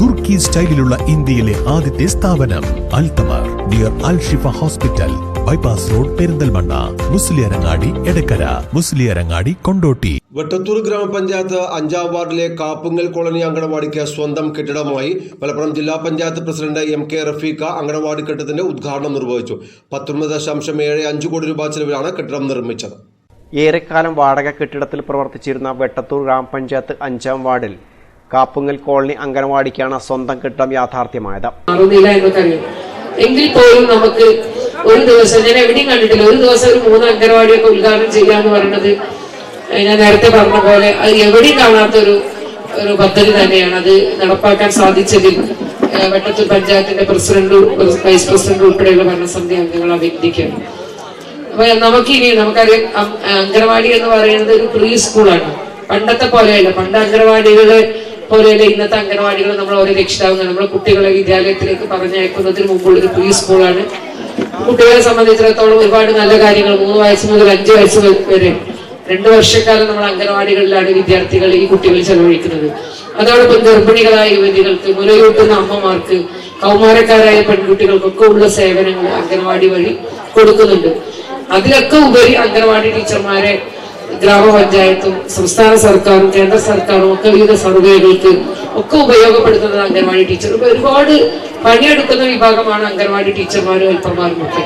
തുർക്കി സ്റ്റൈലിലുള്ള ഇന്ത്യയിലെ ആദ്യത്തെ സ്ഥാപനം Althamar dear Al Shifa hospital bypass road Perinthalmanna Musliyarangadi Edakkara Musliyarangadi Kondotty. Vettathur ഗ്രാമപഞ്ചായത്ത് അഞ്ചാം വാർഡിലെ കാപ്പുങ്ങൽ കോളനി അങ്കണവാടിക്ക് സ്വന്തം കെട്ടിടമായി മലപ്പുറം ജില്ലാ panchayat president M K Rafeeqa anganwadi കെട്ടിടത്തിന്റെ ഉദ്ഘാടനം നിർവഹിച്ചു. പത്തൊൻപത് ദശാംശം ഏഴ് അഞ്ച് കോടി രൂപ ചെലവിലാണ് കെട്ടിടം നിർമ്മിച്ചത്. ഏറെക്കാലം വാടക കെട്ടിടത്തിൽ പ്രവർത്തിച്ചിരുന്ന വെട്ടത്തൂർ ഗ്രാമപഞ്ചായത്ത് അഞ്ചാം വാർഡിൽ കാപ്പുങ്ങൽ കോളനി അംഗനവാടിക്കാണ് സ്വന്തം കിട്ടം യാഥാർത്ഥ്യമായത്. എങ്കിൽ പോലും നമുക്ക് ഒരു ദിവസം ഞാൻ എവിടെയും കണ്ടിട്ടില്ല ഒരു ദിവസം ഒരു മൂന്ന് അംഗനവാടിയൊക്കെ ഉദ്ഘാടനം ചെയ്യാന്ന് പറയുന്നത് ഞാൻ നേരത്തെ പറഞ്ഞ പോലെ അത് എവിടെയും കാണാത്തൊരു ഒരു പദ്ധതി തന്നെയാണ്. അത് നടപ്പാക്കാൻ സാധിച്ചതിൽ വെട്ടത്തൂർ പഞ്ചായത്തിന്റെ പ്രസിഡന്റ് വൈസ് പ്രസിഡന്റ് ഉൾപ്പെടെയുള്ള ഭരണസമിതി അംഗങ്ങൾ അഭിനന്ദിക്കുന്നു അപ്പൊ നമുക്കിനി നമുക്കറിയാം അംഗനവാടി എന്ന് പറയുന്നത് ഒരു പ്രീ സ്കൂളാണ്. പണ്ടത്തെ പോലെയല്ല. പണ്ട് അംഗനവാടികളെ പോലെയല്ല ഇന്നത്തെ അംഗനവാടികൾ നമ്മൾ ഓരോ രക്ഷിതാവുന്ന നമ്മൾ കുട്ടികളെ വിദ്യാലയത്തിലേക്ക് പറഞ്ഞയക്കുന്നതിന് മുമ്പുള്ള ഒരു പ്രീ സ്കൂളാണ് കുട്ടികളെ സംബന്ധിച്ചിടത്തോളം ഒരുപാട് നല്ല കാര്യങ്ങൾ മൂന്ന് വയസ്സ് മുതൽ അഞ്ച് വയസ്സ് വരെ രണ്ടു വർഷക്കാലം നമ്മൾ അംഗനവാടികളിലാണ് വിദ്യാർത്ഥികൾ ഈ കുട്ടികൾ ചെലവഴിക്കുന്നത്. അതോടൊപ്പം ഗർഭിണികളായ യുവതികൾക്ക് മുലയൂട്ടുന്ന അമ്മമാർക്ക് കൗമാരക്കാരായ പെൺകുട്ടികൾക്കൊക്കെ ഉള്ള സേവനങ്ങൾ അംഗനവാടി വഴി കൊടുക്കുന്നുണ്ട്. അതിലൊക്കെ ഉപരി അംഗനവാടി ടീച്ചർമാരെ ഗ്രാമപഞ്ചായത്തും സംസ്ഥാന സർക്കാരും കേന്ദ്ര സർക്കാരും ഒക്കെ വിവിധ സർവേകൾക്ക് ഒക്കെ ഉപയോഗപ്പെടുത്തുന്നത് അംഗൻവാടി ടീച്ചർ. ഒരുപാട് പണിയെടുക്കുന്ന വിഭാഗമാണ് അംഗൻവാടി ടീച്ചർമാരും ഹെൽപ്പർമാരും ഒക്കെ.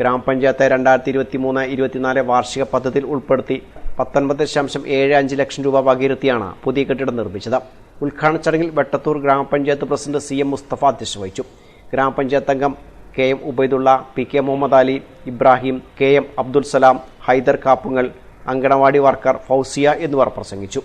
ഗ്രാമപഞ്ചായത്ത് രണ്ടായിരത്തി ഇരുപത്തി മൂന്ന് ഇരുപത്തിനാല് വാർഷിക പദ്ധതിയിൽ ഉൾപ്പെടുത്തി പത്തൊൻപത് ദശാംശം ഏഴ് അഞ്ച് ലക്ഷം രൂപ വകയിരുത്തിയാണ് പുതിയ കെട്ടിടം നിർമ്മിച്ചത്. ഉദ്ഘാടന ചടങ്ങിൽ വെട്ടത്തൂർ ഗ്രാമപഞ്ചായത്ത് പ്രസിഡന്റ് സി എം മുസ്തഫ അധ്യക്ഷ വഹിച്ചു ഗ്രാമപഞ്ചായത്ത് അംഗം K M Ubaidulla P K Muhammad Ali Ibrahim K M Abdul Salam Haider Kappungal anganwadi worker Fousiya എന്നിവർ പ്രസംഗിച്ചു